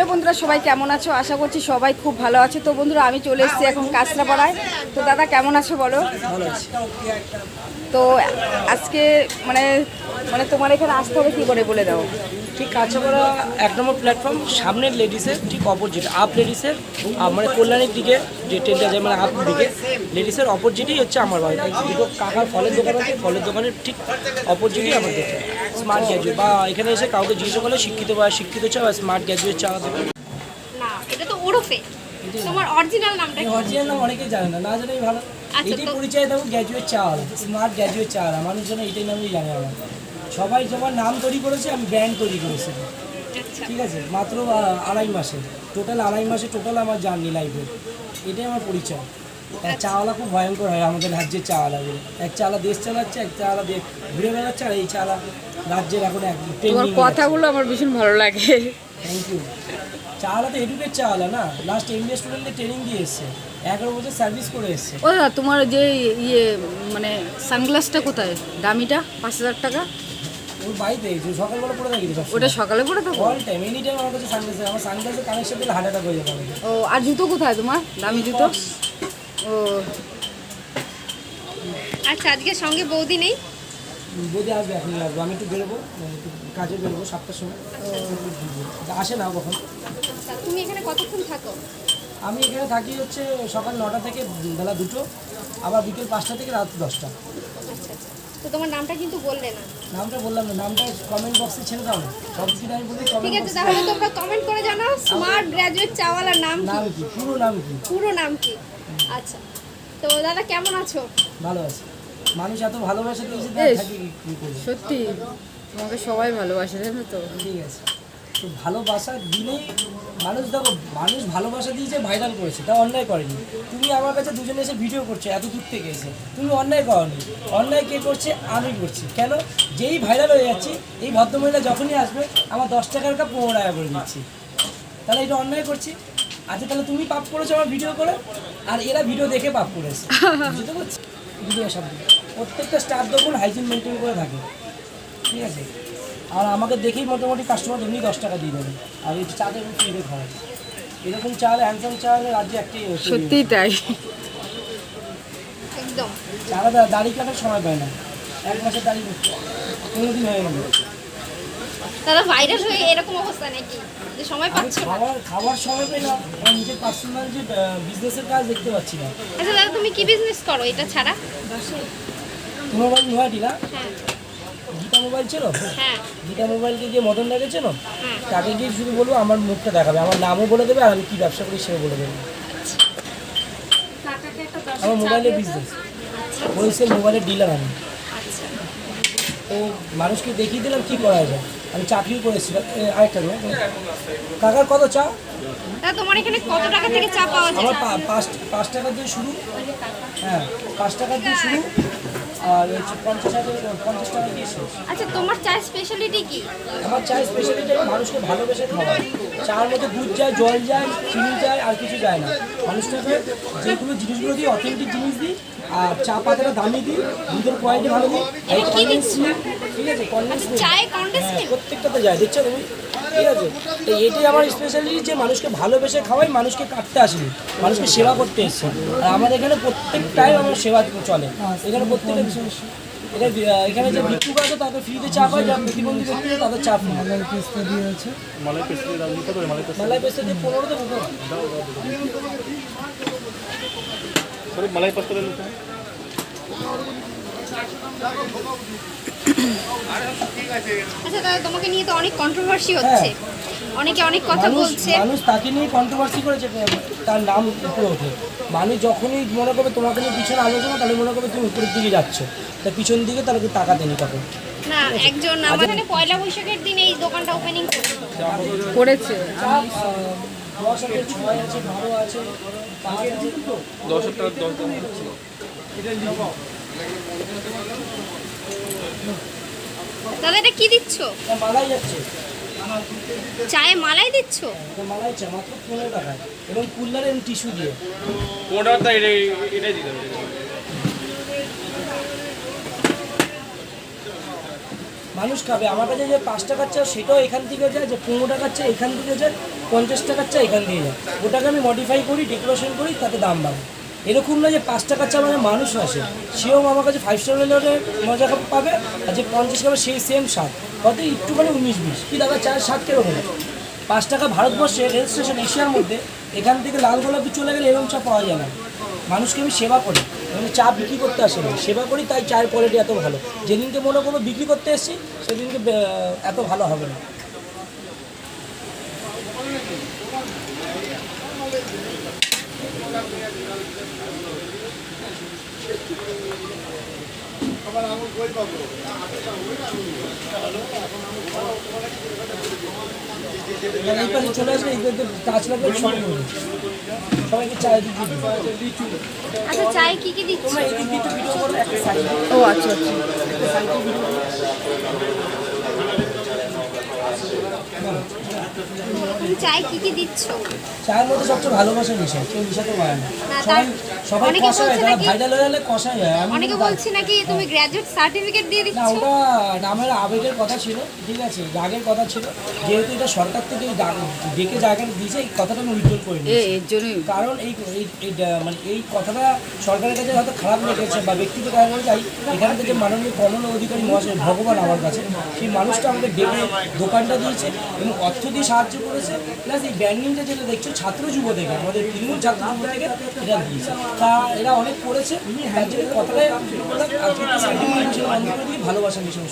Hello বন্ধুরা, সবাই কেমন আছো? আশা করছি সবাই খুব ভালো আছে। তো বন্ধুরা, আমি চলে এসেছি এখন কাঁচরাপাড়ায়। তো দাদা, কেমন আছো বলো? তো আজকে মানে মানে তোমার এখানে আসতে হবে কী করে বলে দাও? ঠিক কাঁচাপাড়া এক নম্বর প্ল্যাটফর্ম সামনের লেডিসের ঠিক অপোজিট আপ লেডিসের মানে কল্যাণীর দিকে যে ট্রেনটা যায় মানে আপ দিকে লেডিসের অপোজিটই হচ্ছে আমার বাড়ি দুটো কাকার ফলের দোকান আছে ফলের দোকানের ঠিক অপোজিটই আমার দেখে স্মার্ট গ্র্যাজুয়েট বা এখানে এসে কাউকে জিজ্ঞাসা করলে শিক্ষিত বা শিক্ষিত চা বা স্মার্ট গ্যাজুয়েট চা দেবে না এটা তো ওরফে। তোমার অরিজিনাল নামটা কি? অরিজিনাল নাম অনেকেই জানে না না জানেই ভালো। আচ্ছা, এটাই পরিচয় দেবো গ্র্যাজুয়েট চাওয়ালা স্মার্ট গ্র্যাজুয়েট চাওয়ালা মানুষজন এইটাই নামেই জানে আমার সবাই তোমার নাম তৈরি করেছে আমি ব্র্যান্ড তৈরি করেছি। আচ্ছা। ঠিক আছে মাত্র আড়াই মাসে। টোটাল আড়াই মাসে টোটাল আমার জার্নি লাইফে এটাই আমার পরিচয়। এক চাওয়ালা খুব ভয়ঙ্কর হয় আমাদের রাজ্যের চাওয়ালাগুলো এক চাওয়ালা দেশ চালাচ্ছে এক চাওয়ালা দিয়ে ঘুরে বেড়াচ্ছে আর এই চাওয়ালা রাজ্যের এখন এক কথাগুলো আমার ভীষণ ভালো লাগে। থ্যাংক ইউ চাওয়ালা তো এডুকেট চাওয়ালা না? লাস্ট এমবিএ স্টুডেন্টদের ট্রেনিং দিয়ে এসছে এগারো বছর সার্ভিস করে এসছে। ও দাদা তোমার যে ইয়ে মানে সানগ্লাসটা কোথায়? দামিটা? পাঁচ হাজার টাকা? ওর বাড়িতে যে সকালবেলা পড়ে থাকি ওটা সকালে পরে থাকো? অল টাইম এনি টাইম আমার কাছে সানগ্লাস আমার সানগ্লাসের কানেকশন দিলে হার্ট অ্যাটাক হয়ে যাবে ও আর জুতো কোথায় তোমার? দামি জুতো? ও। আচ্ছা আজকে সঙ্গে বৌদি নেই? যদি আসবে এখনই আসবে আমি একটু বেরোবো মানে কাজে বেরোবো সাতটার সময়। আসে না কখন? আচ্ছা তুমি এখানে কতক্ষণ থাকো? আমি এখানে থাকি হচ্ছে সকাল নটা থেকে বেলা দুটো আবার বিকেল পাঁচটা থেকে রাত দশটা। আচ্ছা আচ্ছা। তো তোমার নামটা কিন্তু বললে না। নামটা বললাম না নামটা কমেন্ট বক্সে ছেড়ে দাও না। সব কিছু আমি বলি ঠিক আছে তাহলে তোমরা কমেন্ট করে জানাও স্মার্ট চাওয়ালার নাম কি? নাম কি? পুরো নাম কি? পুরো নাম কি? আচ্ছা। তো দাদা কেমন আছো? ভালো আছে। মানুষ এত ভালোবাসা দিয়েছে সত্যি তোমাকে সবাই ভালোবাসে জানো তো? ঠিক আছে। তো ভালোবাসা দিলেই মানুষ দেখো মানুষ ভালোবাসা দিয়েছে ভাইরাল করেছে তা অন্যায় করেনি। তুমি আমার কাছে দুজনে এসে ভিডিও করছ এত দূর থেকে এসে। তুমি অন্যায় করনি। অন্যায় কে করছে? আমি করছি। কেন? যেই ভাইরাল হয়ে যাচ্ছি এই ভদ্রমহিলা যখনই আসবে আমার দশ টাকার কাপ পনেরো টাকা করে দিচ্ছি। তাহলে এটা অন্যায় করছি? আচ্ছা তাহলে তুমি পাপ করেছ আমার ভিডিও করে আর এরা ভিডিও দেখে পাপ করেছে। বুঝতে পারছি? ভিডিও সব প্রত্যেকটা স্টাফ দেখুন হাইজিন মেনটেন করে থাকে। ঠিক আছে? আর আমাকে দেখেই মোটামুটি কাস্টমার এমনি দশ টাকা দিয়ে দেবে। আর এই চা দেবেন ফ্রিতে খাওয়াই। এরকম চাল হ্যান্ডসাম চাল রাজ্যে একটাই সত্যিই তাই। একদম। চারা দাড়ি কাটার সময় পায় না। এক মাসের দাড়ি পনেরো দিন হয়ে গেল। দাদা ভাইরাল হয়ে এরকম অবস্থা নাকি? যে সময় আমি পাচ্ছ না। খাওয়ার খাওয়ার সময় পাই না। আমার নিজের পার্সোনাল যে বিজনেসের কাজ দেখতে পাচ্ছি না। আচ্ছা দাদা তুমি কি বিজনেস করো? এটা ছাড়া? তোমার বাড়ি নোয়াটি না হ্যাঁ। গীতা মোবাইল ছিল হ্যাঁ। গীতা মোবাইলকে গিয়ে মদন লেগেছে না হ্যাঁ। তাকে গিয়ে শুধু বলব আমার মুখটা দেখাবে আমার নামও বলে দেবে আর আমি কী ব্যবসা করি সেও বলে দেবে। আমার মোবাইলের বিজনেস হোলসেল মোবাইলের ডিলার আমি। ও তো মানুষকে দেখিয়ে দিলাম কী করা যায়। আমি চাকরিও করেছিলাম আরেকটা নয় কাকার কত চা? তোমার এখানে কত টাকা থেকে চা পাওয়া যায়? আমার পাঁচ পাঁচ টাকা দিয়ে শুরু। হ্যাঁ পাঁচ টাকা দিয়ে শুরু। আর হচ্ছে পঞ্চাশ টাকা পঞ্চাশ টাকা দিয়ে শেষ। আচ্ছা তোমার চায়ের স্পেশালিটি কি? আমার চায়ের স্পেশালিটি আমি মানুষকে ভালোবেসে খাওয়াই। চার মধ্যে দুধ যায় জল যায় চিনি যায় আর কিছু যায় না। মানুষটাকে যেগুলো জিনিসগুলো দিই অথেন্টিক জিনিস দিই আর চা পাতাটা দামি দিই দুধের কোয়ালিটি ভালো দিই আর ঠিক আছে কনডেন্স কন্ডেন্স হ্যাঁ প্রত্যেকটাতে যায় দেখছ তুমি? ঠিক আছে? তো এটাই আমার স্পেশালিটি যে মানুষকে ভালোবেসে খাওয়াই মানুষকে কাটতে আসেনি মানুষকে সেবা করতে এসেছে। আর আমার এখানে প্রত্যেকটাই আমার সেবা চলে। এখানে প্রত্যেকটা এটা এখানে যে ভিক্ষুক আছে তাদের ফ্রিতে চা পায় যারা প্রতিবন্ধী ব্যক্তি তাদের চা ফ্রি মালাই পেস্তা দিয়ে আছে। মালাই পেস্তা মালাই পেস্তা দিয়ে পনেরো তো? আচ্ছা দাদা তোমাকে নিয়ে তো অনেক কন্ট্রোভার্সি হচ্ছে। অনেকে অনেক কথা বলছে। মানুষ তাকে নিয়ে কন্ট্রোভার্সি করেছে তার নাম উপরে ওঠে। মানুষ যখনই মনে করবে তোমাকে নিয়ে পিছনে আলোচনা তাহলে মনে করবে তুমি উপরের দিকে যাচ্ছ। তা পিছন দিকে তাহলে তাকা দেনি তখন না একজন আমার এখানে পয়লা বৈশাখের দিন এই দোকানটা ওপেনিং করছে। করেছে। চা আহ, দশ আছে ছয় আছে বারো আছে পাঁচ আছে দুটো দাদা এটা কি দিচ্ছ? মালাই যাচ্ছে। চায়ে মালাই দিচ্ছ? মালাই চা মাত্র পনেরো টাকায়। এবং কুল্লারের টিস্যু দিয়ে। পনেরো টাকা এটাই এটাই দিতে হবে। মানুষ খাবে। আমার কাছে যে পাঁচ টাকার চা সেটাও এখান থেকে যায় যে পনেরো টাকার চা এখান থেকে যায় পঞ্চাশ টাকার চা এখান থেকে যায়। ওটাকে আমি মডিফাই করি ডেকোরেশন করি তাতে দাম বাড়ে। এরকম না যে পাঁচ টাকার চা মানে মানুষ আসে। সেও আমার কাছে ফাইভ স্টার লেভেলের মজা পাবে, আর যে পঞ্চাশ টাকা সেই সেম স্বাদ। কত একটুখানি উনিশ বিশ। কি দাদা, চায়ের স্বাদ কীরকম পাঁচ টাকা ভারতবর্ষে রেল স্টেশন এশিয়ার মধ্যে, এখান থেকে লাল গোলাপি চলে গেলে এরকম চা পাওয়া যায় না। মানুষকে আমি সেবা করি। আমি চা বিক্রি করতে আসি না। সেবা করি, তাই চায়ের কোয়ালিটি এত ভালো। যেদিনকে মনে করব বিক্রি করতে এসেছি, সেদিনকে এত ভালো হবে না। এবার এই পাশে চলে আসলে এই দিকে গাছ লাগবে সব সবাইকে দিক আচ্ছা চায়ে কি কি দিচ্ছ? ও আচ্ছা আচ্ছা। ভিডিও করো। তুমি চায়ে কি কি দিচ্ছ? চায়ের মধ্যে সবচেয়ে ভালোবাসা মিশায় কেউ মিশাতে পারে না। সবাই সবাই ভাইরাল হয়ে গেলে আমি অনেকে বলছে নাকি তুমি গ্র্যাজুয়েট সার্টিফিকেট দিয়ে না ওটা আমার আবেগের কথা ছিল ঠিক আছে রাগের কথা ছিল। যেহেতু এটা সরকার থেকে ডেকে জায়গাটা দিয়েছে এই কথাটা আমি উইথড্রল করে এ এর জন্যই। কারণ এই এই মানে এই কথাটা সরকারের কাছে হয়তো খারাপ লেগেছে বা ব্যক্তিগত কারণে যাই এখান থেকে মাননীয় কমল অধিকারী মহাশয় ভগবান আমার কাছে সেই মানুষটা আমাকে ডেকে দোকানটা দিয়েছে এবং অর্থ দিয়ে সাহায্য করেছে। প্লাস এই ব্যান্ডিংটা যেটা দেখছ, ছাত্র যুব থেকে, আমাদের তৃণমূল ছাত্র যুব থেকে এটা দিয়েছে। তা এরা অনেক করেছে। তার জন্য কথাটাই ভালোবাসা মিশন